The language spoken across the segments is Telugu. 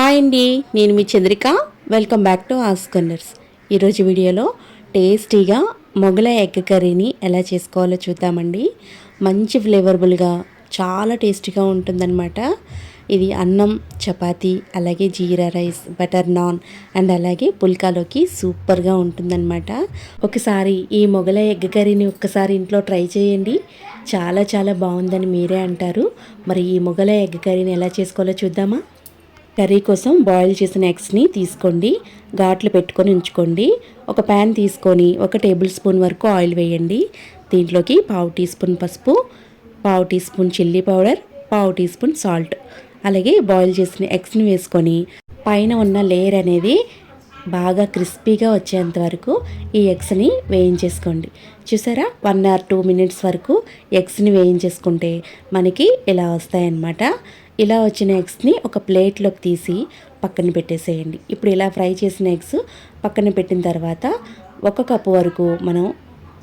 హాయ్ అండి నేను మీ చంద్రిక. వెల్కమ్ బ్యాక్ టు ఆస్కన్నర్స్ ఈరోజు వీడియోలో టేస్టీగా మొగలై ఎగ్ కర్రీని ఎలా చేసుకోవాలో చూద్దామండి. మంచి ఫ్లేవర్బుల్గా చాలా టేస్టీగా ఉంటుందన్నమాట. ఇది అన్నం చపాతీ అలాగే jeera rice butter naan and అలాగే పుల్కాలోకి సూపర్గా ఉంటుందన్నమాట. ఒకసారి ఈ మొగలై ఎగ్ కర్రీని ఒక్కసారి ఇంట్లో ట్రై చేయండి. చాలా చాలా బాగుందని మీరే అంటారు. మరి ఈ మొగలై ఎగ్ కర్రీని ఎలా చేసుకోవాలో చూద్దామా? కర్రీ కోసం బాయిల్ చేసిన ఎగ్స్ని తీసుకోండి. ఘాట్లు పెట్టుకొని ఉంచుకోండి. ఒక ప్యాన్ తీసుకొని ఒక టేబుల్ స్పూన్ వరకు ఆయిల్ వేయండి. దీంట్లోకి పావు టీ స్పూన్ పసుపు పావు టీ స్పూన్ చిల్లీ పౌడర్ పావు టీ స్పూన్ సాల్ట్. అలాగే బాయిల్ చేసిన ఎగ్స్ని వేసుకొని పైన ఉన్న లేయర్ అనేది బాగా క్రిస్పీగా వచ్చేంత వరకు ఈ ఎగ్స్ని వేయించేసుకోండి. చూసారా? వన్ ఆర్ టూ మినిట్స్ వరకు ఎగ్స్ని వేయించేసుకుంటే మనకి ఇలా వస్తాయన్నమాట. ఇలా వచ్చిన ఎగ్స్ని ఒక ప్లేట్లోకి తీసి పక్కన పెట్టేసేయండి. ఇప్పుడు ఇలా ఫ్రై చేసిన ఎగ్స్ పక్కన పెట్టిన తర్వాత ఒక కప్పు వరకు మనం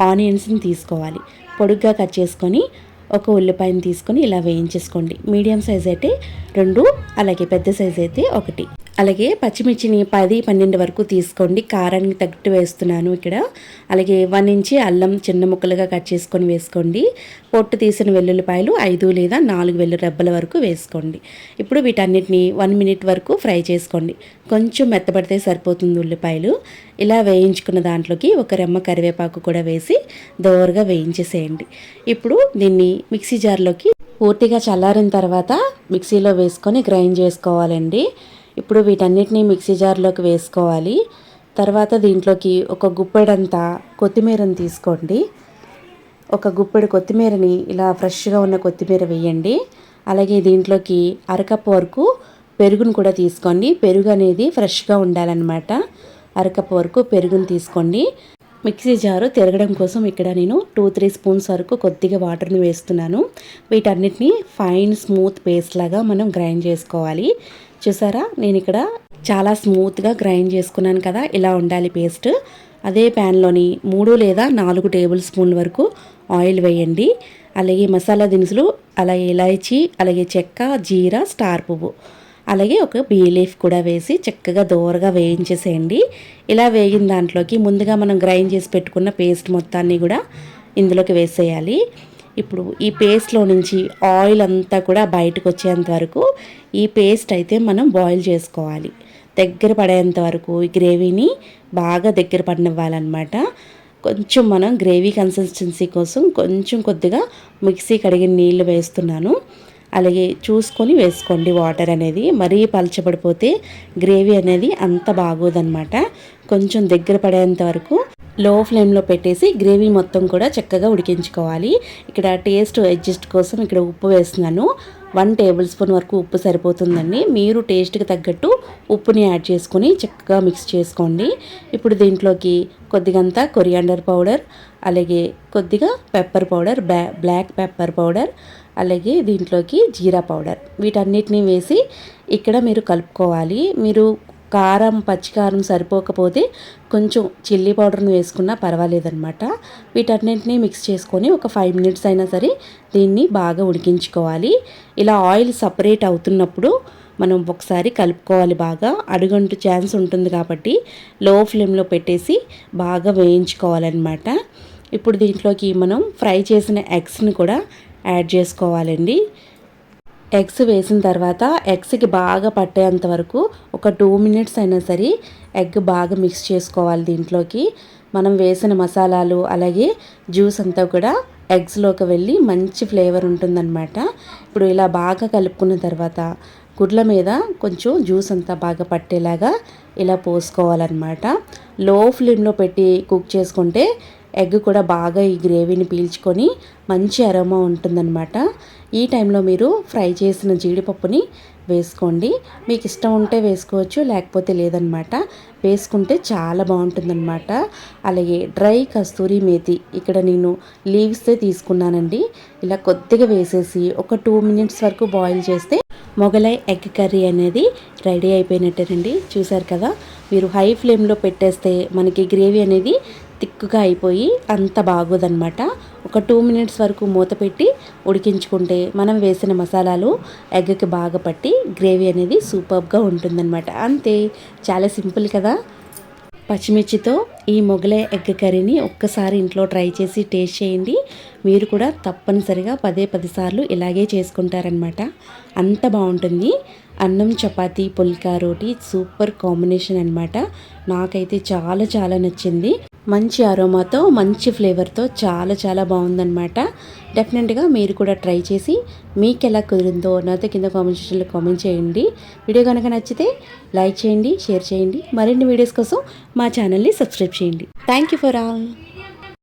ఆనియన్స్ని తీసుకోవాలి. పొడుగ్గా కట్ చేసుకొని ఒక ఉల్లిపాయని తీసుకొని ఇలా వేయించేసుకోండి. మీడియం సైజ్ అయితే రెండు అలాగే పెద్ద సైజ్ అయితే ఒకటి. అలాగే పచ్చిమిర్చిని పది పన్నెండు వరకు తీసుకోండి. కారానికి తగ్గట్టు వేస్తున్నాను ఇక్కడ. అలాగే వన్ ఇంచి అల్లం చిన్న ముక్కలుగా కట్ చేసుకొని వేసుకోండి. పొట్టు తీసిన వెల్లుల్లిపాయలు ఐదు లేదా నాలుగు వెల్లు రెబ్బల వరకు వేసుకోండి. ఇప్పుడు వీటన్నిటిని వన్ మినిట్ వరకు ఫ్రై చేసుకోండి. కొంచెం మెత్తబడితే సరిపోతుంది ఉల్లిపాయలు. ఇలా వేయించుకున్న దాంట్లోకి ఒక రెమ్మ కరివేపాకు కూడా వేసి దోరగా వేయించేసేయండి. ఇప్పుడు దీన్ని మిక్సీ జార్లోకి పూర్తిగా చల్లారిన తర్వాత మిక్సీలో వేసుకొని గ్రైండ్ చేసుకోవాలండి. ఇప్పుడు వీటన్నిటిని మిక్సీ జార్లోకి వేసుకోవాలి. తర్వాత దీంట్లోకి ఒక గుప్పెడంతా కొత్తిమీరని తీసుకోండి. ఒక గుప్పెడు కొత్తిమీరని ఇలా ఫ్రెష్గా ఉన్న కొత్తిమీర వేయండి. అలాగే దీంట్లోకి అరకప్పు వరకు పెరుగును కూడా తీసుకోండి. పెరుగు అనేది ఫ్రెష్గా ఉండాలన్నమాట. అరకప్పు వరకు పెరుగును తీసుకోండి. మిక్సీ జారు తిరగడం కోసం ఇక్కడ నేను టూ త్రీ స్పూన్స్ వరకు కొద్దిగా వాటర్ని వేస్తున్నాను. వీటన్నిటిని ఫైన్ స్మూత్ పేస్ట్ లాగా మనం గ్రైండ్ చేసుకోవాలి. చూసారా? నేను ఇక్కడ చాలా స్మూత్గా గ్రైండ్ చేసుకున్నాను కదా ఇలా ఉండాలి పేస్ట్. అదే ప్యాన్లోని మూడు లేదా నాలుగు టేబుల్ స్పూన్ల వరకు ఆయిల్ వేయండి. అలాగే మసాలా దినుసులు అలాగే ఇలాయచీ అలాగే చెక్క జీరా స్టార్ పువ్వు. అలాగే ఒక బీ లీఫ్ కూడా వేసి చక్కగా దోరగా వేయించేసేయండి. ఇలా వేగిన దాంట్లోకి ముందుగా మనం గ్రైండ్ చేసి పెట్టుకున్న పేస్ట్ మొత్తాన్ని కూడా ఇందులోకి వేసేయాలి. ఇప్పుడు ఈ పేస్ట్లో నుంచి ఆయిల్ అంతా కూడా బయటకు వచ్చేంత వరకు ఈ పేస్ట్ అయితే మనం బాయిల్ చేసుకోవాలి. దగ్గర పడేంత వరకు ఈ గ్రేవీని బాగా దగ్గర పడినివ్వాలన్నమాట. కొంచెం మనం గ్రేవీ కన్సిస్టెన్సీ కోసం కొంచెం కొద్దిగా మిక్సీ కడిగిన నీళ్ళు వేస్తున్నాను. అలాగే చూసుకొని వేసుకోండి వాటర్ అనేది. మరీ పలచబడిపోతే గ్రేవీ అనేది అంత బాగోదన్నమాట. కొంచెం దగ్గర పడేంత వరకు లో ఫ్లేమ్లో పెట్టేసి గ్రేవీ మొత్తం కూడా చక్కగా ఉడికించుకోవాలి. ఇక్కడ టేస్ట్ అడ్జస్ట్ కోసం ఇక్కడ ఉప్పు వేస్తున్నాను. వన్ టేబుల్ స్పూన్ వరకు ఉప్పు సరిపోతుందండి. మీరు టేస్ట్కి తగ్గట్టు ఉప్పుని యాడ్ చేసుకొని చక్కగా మిక్స్ చేసుకోండి. ఇప్పుడు దీంట్లోకి కొద్దిగంతా కొరియాండర్ పౌడర్ అలాగే కొద్దిగా pepper powder black pepper powder అలాగే దీంట్లోకి జీరా పౌడర్. వీటన్నిటిని వేసి ఇక్కడ మీరు కలుపుకోవాలి. మీరు కారం పచ్చికారం సరిపోకపోతే కొంచెం చిల్లీ పౌడర్ని వేసుకున్నా పర్వాలేదనమాట వీటన్నింటినీ మిక్స్ చేసుకొని ఒక ఫైవ్ మినిట్స్ అయినా సరే దీన్ని బాగా ఉడికించుకోవాలి. ఇలా ఆయిల్ సపరేట్ అవుతున్నప్పుడు మనం ఒకసారి కలుపుకోవాలి బాగా. అడుగంటు ఛాన్స్ ఉంటుంది కాబట్టి లో ఫ్లేమ్లో పెట్టేసి బాగా వేయించుకోవాలన్నమాట. ఇప్పుడు దీంట్లోకి మనం ఫ్రై చేసిన ఎగ్స్ని కూడా యాడ్ చేసుకోవాలండి. ఎగ్స్ వేసిన తర్వాత ఎగ్స్కి బాగా పట్టేంత వరకు ఒక టూ మినిట్స్ అయినా సరే ఎగ్ బాగా మిక్స్ చేసుకోవాలి దీంట్లోకి. మనం వేసిన మసాలాలు అలాగే జ్యూస్ అంతా కూడా ఎగ్స్లోకి వెళ్ళి మంచి ఫ్లేవర్ ఉంటుందన్నమాట. ఇప్పుడు ఇలా బాగా కలుపుకున్న తర్వాత గుడ్ల మీద కొంచెం జ్యూస్ అంతా బాగా పట్టేలాగా ఇలా పోసుకోవాలన్నమాట. లో ఫ్లేమ్లో పెట్టి కుక్ చేసుకుంటే ఎగ్ కూడా బాగా ఈ గ్రేవీని పీల్చుకొని మంచి అరోమా ఉంటుందన్నమాట. ఈ టైంలో మీరు ఫ్రై చేసిన జీడిపప్పుని వేసుకోండి. మీకు ఇష్టం ఉంటే వేసుకోవచ్చు లేకపోతే లేదనమాట వేసుకుంటే చాలా బాగుంటుందన్నమాట. అలాగే డ్రై కస్తూరి మేతి ఇక్కడ నేను లీవ్స్తే తీసుకున్నానండి. ఇలా కొద్దిగా వేసేసి ఒక టూ మినిట్స్ వరకు బాయిల్ చేస్తే మొగలై ఎగ్ కర్రీ అనేది రెడీ అయిపోయినట్టేనండి. చూసారు కదా? మీరు హై ఫ్లేమ్లో పెట్టేస్తే మనకి గ్రేవీ అనేది తిక్కుగా అయిపోయి అంత బాగోదన్నమాట. ఒక టూ మినిట్స్ వరకు మూత పెట్టి ఉడికించుకుంటే మనం వేసిన మసాలాలు ఎగ్కి బాగా పట్టి గ్రేవీ అనేది సూపర్గా ఉంటుందన్నమాట. అంతే చాలా సింపుల్ కదా? పచ్చిమిర్చితో ఈ మొగలై ఎగ్ కర్రీని ఒక్కసారి ఇంట్లో ట్రై చేసి టేస్ట్ చేయండి. మీరు కూడా తప్పనిసరిగా పదే పదిసార్లు ఇలాగే చేసుకుంటారనమాట అంత బాగుంటుంది. అన్నం చపాతీ పుల్కా రోటీ సూపర్ కాంబినేషన్ అనమాట నాకైతే చాలా చాలా నచ్చింది. మంచి అరోమాతో మంచి ఫ్లేవర్తో చాలా చాలా బాగుందన్నమాట. డెఫినెట్గా మీరు కూడా ట్రై చేసి మీకు ఎలా కుదిరిందో నాతో కింద కామెంట్ సెక్షన్లో కామెంట్ చేయండి. వీడియో కనుక నచ్చితే లైక్ చేయండి షేర్ చేయండి. మరిన్ని వీడియోస్ కోసం మా ఛానల్ని సబ్స్క్రైబ్ చేయండి. Thank you for all.